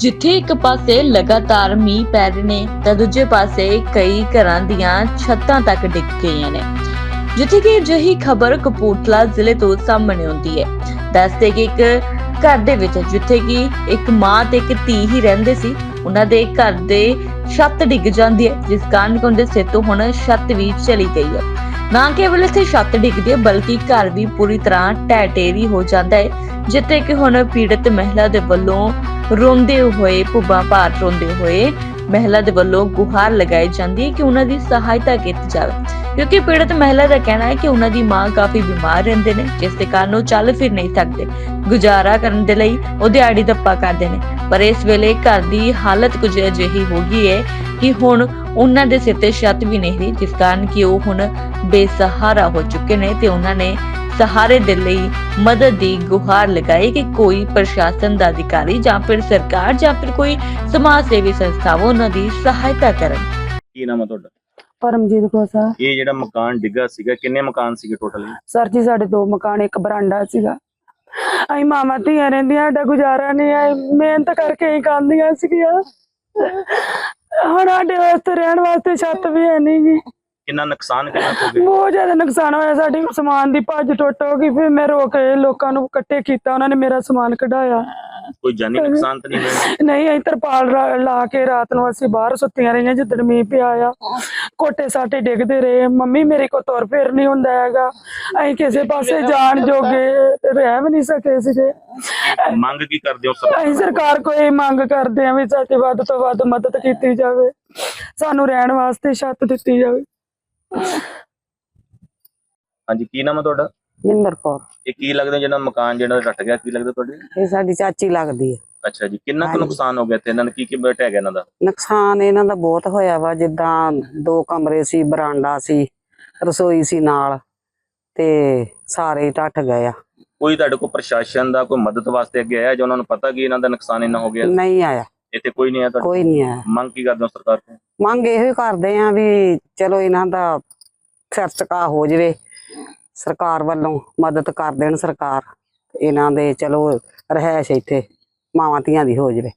ਜਿੱਥੇ ਇੱਕ ਪਾਸੇ ਲਗਾਤਾਰ ਮੀਂਹ ਪੈ ਰਹੇ ਨੇ, ਤਾਂ ਦੂਜੇ ਪਾਸੇ ਕਈ ਘਰਾਂ ਦੀਆਂ ਛੱਤਾਂ ਤੱਕ ਡਿੱਗ ਗਈਆਂ ਨੇ। ਜਿੱਥੇ ਕਿ ਅਜਿਹੀ ਖਬਰ ਕਪੂਰਥਲਾ ਜ਼ਿਲ੍ਹੇ ਤੋਂ ਸਾਹਮਣੇ ਆਉਂਦੀ ਹੈ। ਦੱਸਦੇ ਕਿ ਇੱਕ ਘਰ ਦੇ ਵਿੱਚ, ਜਿੱਥੇ ਕਿ ਇੱਕ ਮਾਂ ਤੇ ਇੱਕ ਧੀ ਹੀ ਰਹਿੰਦੇ ਸੀ, ਉਹਨਾਂ ਦੇ ਘਰ ਦੇ ਛੱਤ ਡਿੱਗ ਜਾਂਦੀ ਹੈ, ਜਿਸ ਕਾਰਨ ਕਿ ਉਹਦੇ ਸਿਰ ਤੋਂ ਹੁਣ ਛੱਤ ਵੀ ਚਲੀ ਗਈ ਹੈ। ਨਾ ਕੇਵਲ ਇੱਥੇ ਛੱਤ ਡਿੱਗਦੀ ਹੈ, ਬਲਕਿ ਘਰ ਵੀ ਪੂਰੀ ਤਰ੍ਹਾਂ ਢਹਿ ਹੋ ਜਾਂਦਾ ਹੈ, ਜਿੱਥੇ ਕਿ ਹੁਣ ਪੀੜਤ ਮਹਿਲਾ ਦੇ ਵੱਲੋਂ ਰੋਂਦੇ ਹੋਏ ਪੁੱਬਾਂ ਭਾਰ ਰੋਂਦੇ ਹੋਏ ਮਹਿਲਾ ਦੇ ਵੱਲੋਂ ਗੁਹਾਰ ਲਗਾਈ ਜਾਂਦੀ ਹੈ ਕਿ ਉਹਨਾਂ ਦੀ ਸਹਾਇਤਾ ਕੀਤੀ ਜਾਵੇ। ਕਿਉਂਕਿ ਪੀੜਤ ਮਹਿਲਾ ਦਾ ਕਹਿਣਾ ਹੈ ਕਿ ਉਹਨਾਂ ਦੀ ਮਾਂ ਕਾਫੀ ਬਿਮਾਰ ਰਹਿੰਦੇ ਨੇ, ਜਿਸ ਦੇ ਕਾਰਨ ਉਹ ਚੱਲ ਫਿਰ ਨਹੀਂ ਸਕਦੇ। ਗੁਜ਼ਾਰਾ ਕਰਨ ਦੇ ਲਈ ਉਹ ਦਿਹਾੜੀ ਦੱਪਾ ਕਰਦੇ ਨੇ। ਪਰ ਇਸ ਵੇਲੇ ਘਰ ਦੀ ਹਾਲਤ ਕੁਝ ਅਜਿਹੀ ਹੋ ਗਈ ਹੈ ਕਿ ਹੁਣ ਉਹਨਾਂ ਦੇ ਸਿਰ ਤੇ ਛੱਤ ਵੀ ਨਹੀਂ ਰਹੀ, ਜਿਸ ਕਾਰਨ ਕਿ ਉਹ ਹੁਣ ਬੇਸਹਾਰਾ ਹੋ ਚੁੱਕੇ ਨੇ ਤੇ ਉਹਨਾਂ ਨੇ ਸਹਾਰੇ ਦੇ ਲਈ ਮਦਦ ਦੀ ਗੁਹਾਰ ਲਗਾਈ ਕਿ ਕੋਈ ਪ੍ਰਸ਼ਾਸਨ ਦਾ ਅਧਿਕਾਰੀ ਜਾਂ ਫਿਰ ਸਰਕਾਰ ਜਾਂ ਫਿਰ ਕੋਈ ਸਮਾਜ ਸੇਵੀ ਸੰਸਥਾਵਾਂ ਉਹਨਾਂ ਦੀ ਸਹਾਇਤਾ ਕਰਨ। ਕੀ ਨਾਮ ਹੈ ਤੁਹਾਡਾ? ਪਰਮਜੀਤ ਕੋਸਾ ਇਹ ਜਿਹੜਾ ਮਕਾਨ ਡਿੱਗਾ ਸੀਗਾ ਕਿੰਨੇ ਮਕਾਨ ਸੀਗੇ ਟੋਟਲ ਸਰ ਜੀ ਸਾਡੇ ਦੋ ਮਕਾਨ ਇੱਕ ਬਰਾਂਡਾ ਸੀਗਾ। ਅਸੀਂ ਮਾਮਾ ਧੀਆਂ ਰਹਿੰਦੀਆਂ ਸਾਡਾ ਗੁਜ਼ਾਰਾ ਨਹੀਂ ਹੈ। ਮਿਹਨਤ ਕਰਕੇ ਹੀ ਖਾਂਦੀਆਂ ਸੀਗੀਆਂ। ਹੁਣ ਸਾਡੇ ਵਾਸਤੇ ਰਹਿਣ ਵਾਸਤੇ ਛੱਤ ਵੀ ਹੈ ਨਹੀਂ ਗੀ ਕਿੰਨਾ ਨੁਕਸਾਨ ਕਿੰਨਾ ਹੋ ਗਿਆ? ਬਹੁਤ ਜ਼ਿਆਦਾ ਨੁਕਸਾਨ ਹੋਇਆ ਸਾਡੀ ਸਮਾਨ ਦੀ ਭੱਜ ਟੁੱਟ ਹੋ ਗਈ ਫਿਰ ਮੈਂ ਰੋ ਕੇ ਲੋਕਾਂ ਨੂੰ ਇਕੱਠੇ ਕੀਤਾ ਉਹਨਾਂ ਨੇ ਮੇਰਾ ਸਮਾਨ ਕਢਾਇਆ। ਕੋਈ ਜਾਨੀ ਨੁਕਸਾਨ ਤਾਂ ਨਹੀਂ ਹੋਇਆ? ਨਹੀਂ ਅਸੀਂ ਤਰਪਾਲ ਰਾ- ਲਾ ਕੇ ਰਾਤ ਨੂੰ ਅਸੀਂ ਬਾਹਰ ਸੁੱਤੀਆਂ ਰਹੀਆਂ ਜਿੱਦਣ ਮੀਂਹ ਪਿਆ ਆ। ਕੋਟੇ ਸਾਟੇ ਡਿੱਗਦੇ ਰਹੇ ਮੰਮੀ ਮੇਰੇ ਕੋ ਤੁਰ ਫਿਰ ਨਹੀਂ ਹੁੰਦਾ ਹੈਗਾ। ਅਸੀਂ ਕਿਸੇ ਪਾਸੇ ਜਾਣ ਜੋਗੇ ਰਹਿ ਵੀ ਨਹੀਂ ਸਕੇ ਸੀਗੇ। ਮੰਗ ਕੀ ਕਰਦੇ ਹੋ ਸਰ ਅਸੀਂ ਸਰਕਾਰ ਕੋਲ ਇਹ ਮੰਗ ਕਰਦੇ ਹਾਂ ਵੀ ਸਾਡੀ ਵੱਧ ਤੋਂ ਵੱਧ ਮਦਦ ਕੀਤੀ ਜਾਵੇ। ਸਾਨੂੰ ਰਹਿਣ ਵਾਸਤੇ ਛੱਤ ਦਿੱਤੀ ਜਾਵੇ। ਹਾਂਜੀ ਕੀ ਨਾਮ ਹੈ ਤੁਹਾਡਾ? ਜਿੰਦਰ ਕੌਰ। ਇਹ ਕੀ ਲੱਗਦਾ ਜਿਹੜਾ ਮਕਾਨ ਜਿਹੜਾ ਟੱਟ ਗਿਆ ਕੀ ਲੱਗਦਾ ਤੁਹਾਡੇ? ਇਹ ਸਾਡੀ ਚਾਚੀ ਲੱਗਦੀ ਹੈ ਅੱਛਾ ਜੀ ਕਿੰਨਾ ਕੁ। ਨੁਕਸਾਨ ਹੋ ਗਿਆ ਤੇ ਇਹਨਾਂ ਨੇ ਕੀ ਕੀ ਬਟਿਆ ਗਿਆ ਇਹਨਾਂ ਦਾ? ਨੁਕਸਾਨ ਇਹਨਾਂ ਦਾ ਬਹੁਤ ਹੋਇਆ ਵਾ ਜਿੱਦਾਂ ਦੋ ਕਮਰੇ ਸੀ ਬਰਾਂਡਾ ਸੀ ਰਸੋਈ ਸੀ ਨਾਲ ਤੇ ਸਾਰੇ ਢੱਠ ਗਏ ਆ। ਕੋਈ ਤੁਹਾਡੇ ਕੋਲ ਪ੍ਰਸ਼ਾਸਨ ਦਾ ਕੋਈ ਮਦਦ ਵਾਸਤੇ ਅੱਗੇ ਆਇਆ ਜਾਂ ਉਹਨਾਂ ਨੂੰ ਪਤਾ ਕਿ ਇਹਨਾਂ ਦਾ ਨੁਕਸਾਨ ਇੰਨਾ ਹੋ ਗਿਆ? ਨਹੀਂ ਆਇਆ। ਇੱਥੇ ਕੋਈ ਨਹੀਂ ਆਇਆ ਤੁਹਾਡੇ ਕੋਈ ਨਹੀਂ ਆਇਆ। ਮੰਗ ਕੀ ਕਰਦੇ ਹੋ ਸਰਕਾਰ ਤੋਂ? ਮੰਗ ਇਹੋ ਹੀ ਕਰਦੇ ਆ ਵੀ ਚਲੋ ਇਹਨਾਂ ਦਾ ਸਿਰ ਹੋ ਜਵੇ। ਸਰਕਾਰ ਵੱਲੋਂ ਮਦਦ ਕਰ ਦੇਣ ਸਰਕਾਰ। ਇਹਨਾਂ ਦੇ ਚਲੋ ਰਹਿਸ਼ ਇੱਥੇ ਮਾਵਾਂ ਧੀਆਂ ਦੀ ਹੋ ਜਵੇ।